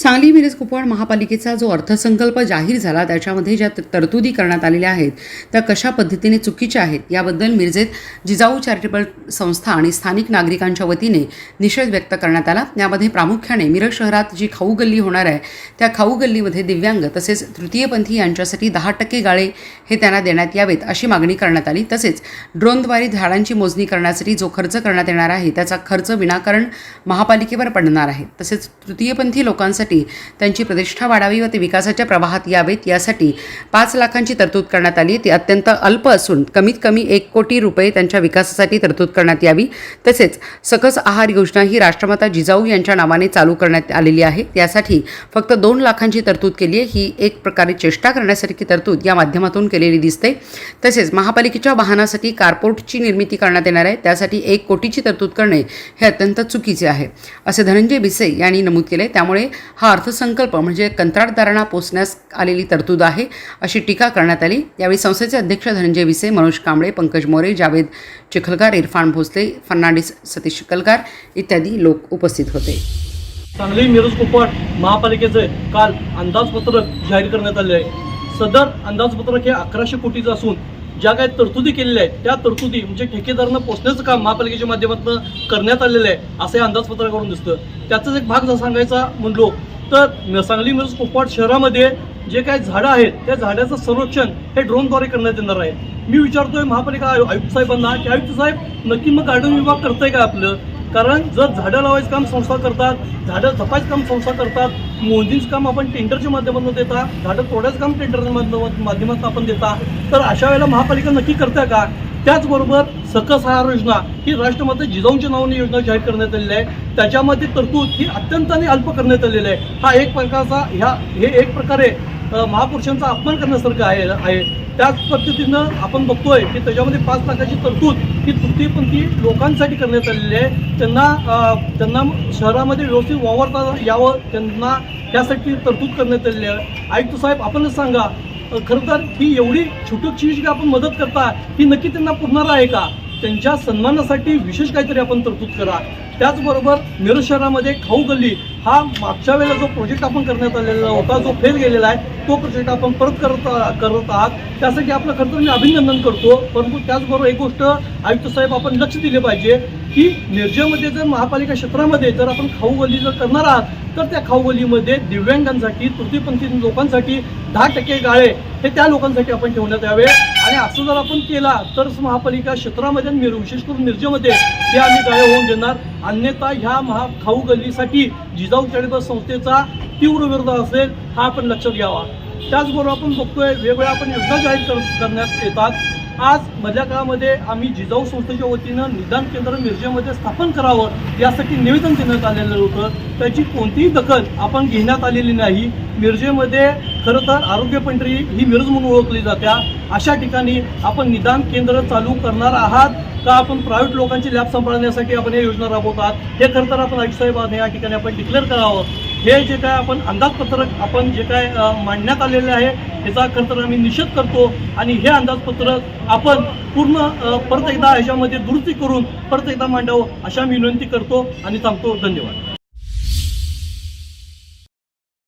सांगली मिरज कुपवाड महापालिकेचा जो अर्थसंकल्प जाहीर झाला त्याच्यामध्ये ज्या त- तरतुदी करण्यात आलेल्या आहेत त्या कशा पद्धतीने चुकीच्या आहेत याबद्दल मिरजेत जिजाऊ चॅरिटेबल संस्था आणि स्थानिक नागरिकांच्या वतीने निषेध व्यक्त करण्यात आला. यामध्ये प्रामुख्याने मिरज शहरात जी खाऊ गल्ली होणार आहे त्या खाऊ गल्लीमध्ये दिव्यांग तसेच तृतीयपंथी यांच्यासाठी दहा टक्के गाळे हे त्यांना देण्यात यावेत अशी मागणी करण्यात आली. तसेच ड्रोनद्वारे झाडांची मोजणी करण्यासाठी जो खर्च करण्यात येणार आहे त्याचा खर्च विनाकारण महापालिकेवर पडणार आहे. तसेच तृतीयपंथी लोकांसाठी त्यांची प्रतिष्ठा वाढावी व ते विकासाच्या प्रवाहात यावेत. यासाठी पाच लाखांची तरतूद करण्यात आली. ती अत्यंत अल्प असून कमीत कमी एक कोटी रुपये त्यांच्या विकासासाठी तरतूद करण्यात यावी. तसेच सकस आहार योजना ही राष्ट्रमाता जिजाऊ यांच्या नावाने चालू करण्यात आलेली आहे. त्यासाठी फक्त दोन लाखांची तरतूद केली आहे. ही एक प्रकारे चेष्टा करण्यासारखी तरतूद या माध्यमातून केलेली दिसते. तसेच महापालिकेच्या वाहनासाठी कारपोर्टची निर्मिती करण्यात येणार आहे. त्यासाठी एक कोटीची तरतूद करणे हे अत्यंत चुकीचे आहे. असे धनंजय बिसे यांनी नमूद केले. त्यामुळे हा अर्थसंकल्प म्हणजे कंत्राटदारांना पोचण्यास आलेली तरतूद आहे अशी टीका करण्यात आली. यावेळी संस्थेचे अध्यक्ष धनंजय विसे मनोज कांबळे पंकज मोरे जावेद चिखलकार इरफान भोसले फर्नांडिस सतीश चिखलकार इत्यादी लोक उपस्थित होते. सांगली मिरज कुपवाड महापालिकेचे काल अंदाजपत्रक जाहीर करण्यात आले आहे. सदर अंदाजपत्रक हे अकराशे कोटीचं असून ज्या काही तरतुदी केलेल्या आहेत त्या तरतुदी म्हणजे ठेकेदारांना पोचण्याचं काम महापालिकेच्या माध्यमातून करण्यात आलेलं आहे असं या अंदाजपत्रकावरून दिसतं. त्याचाच एक भाग जर सांगायचा म्हणलो तर सांगली मिरज कुपवाड शहरामध्ये जे काही झाडं आहेत त्या झाडाचं संरक्षण हे ड्रोनद्वारे करण्यात येणार आहे. मी विचारतोय महापालिका आयुक्त साहेबांना की आयुक्त साहेब नक्की मग गार्डन विभाग करतंय का आपलं? कारण जर झाडं लावायचं काम संस्था करतात झाडं जपायचं काम संस्था करतात मोदींचं काम आपण टेंडरच्या माध्यमातून देता झाडं तोडायचं काम टेंडरच्या माध्यमात- माध्यमातून आपण देता तर अशा वेळेला महापालिका नक्की करते का? त्याचबरोबर सकस आहार योजना ही राष्ट्रमाता जिजाऊंच्या नावाने योजना जाहीर करण्यात आलेली आहे. त्याच्यामध्ये तरतूद ही अत्यंत आणि अल्प करण्यात आलेली आहे. हा एक प्रकारचा ह्या हे एक प्रकारे महापुरुषांचा अपमान करण्यासारखं आहे आहे. त्याच पद्धतीनं आपण बघतोय की त्याच्यामध्ये पाच लाखाची तरतूद ही तृतीयपंथी लोकांसाठी करण्यात आलेली आहे. त्यांना त्यांना शहरामध्ये व्यवस्थित वावरता यावं त्यांना त्यासाठी तरतूद करण्यात आलेली आहे. आयुक्त साहेब आपणच सांगा खरं तर ही एवढी छोटीशी जी आपण मदत करता ही नक्की त्यांना पुरणार आहे का? त्यांच्या सन्मानासाठी विशेष काहीतरी आपण तरतूद करा. त्याचबरोबर मिरज शहरामध्ये खाऊ गल्ली हा मागच्या वेळेला जो प्रोजेक्ट आपण करण्यात आलेला होता जो फेल गेलेला आहे तो प्रोजेक्ट आपण परत करत करत आहात. त्यासाठी आपलं खरं तर मी अभिनंदन करतो. परंतु त्याचबरोबर एक गोष्ट आयुक्त साहेब आपण लक्ष दिले पाहिजे. की मिरजेमध्ये जर महापालिका क्षेत्रामध्ये जर आपण खाऊ गल्ली जर करणार आहात तर त्या खाऊ गल्लीमध्ये दिव्यांगांसाठी तृतीयपंथी लोकांसाठी दहा टक्के गाळे हे त्या लोकांसाठी आपण ठेवण्यात यावे. आणि असं जर आपण केला तरच महापालिका क्षेत्रामध्ये मिर विशेष करून मिरजेमध्ये हे आम्ही गाळे होऊन देणार. अन्यथा ह्या महा खाऊ गल्लीसाठी जिजाऊ चॅरिटेबल संस्थेचा तीव्र विरोध असेल हा आपण लक्षात घ्यावा. त्याचबरोबर आपण बघतोय वेगवेगळ्या आपण योजना जाहीर कर करण्यात येतात. आज मधल्या काळामध्ये आम्ही जिजाऊ संस्थेच्या वतीनं निदान केंद्र मिरजेमध्ये स्थापन करावं यासाठी निवेदन देण्यात आलेलं होतं. त्याची कोणतीही दखल आपण घेण्यात आलेली नाही. मिरजेमध्ये खरं तर आरोग्य पंढरी ही मिरज म्हणून ओळखली जात्या. अशा ठिकाणी आपण निदान केंद्र चालू करणार आहात का आपण प्रायव्हेट लोकांची लॅब सांभाळण्यासाठी आपण हे योजना राबवत आहात? हे खरं तर आपण आयुक्त साहेब या ठिकाणी आपण डिक्लेअर करावं. हे जे काय आपण अंदाजपत्रक आपण जे काय मांडण्यात आलेले आहे याचा खरं तर आम्ही निषेध करतो आणि हे अंदाजपत्रक आपण पूर्ण परत एकदा ह्याच्यामध्ये दुरुस्ती करून परत एकदा मांडावं अशा मी विनंती करतो आणि थांबतो धन्यवाद.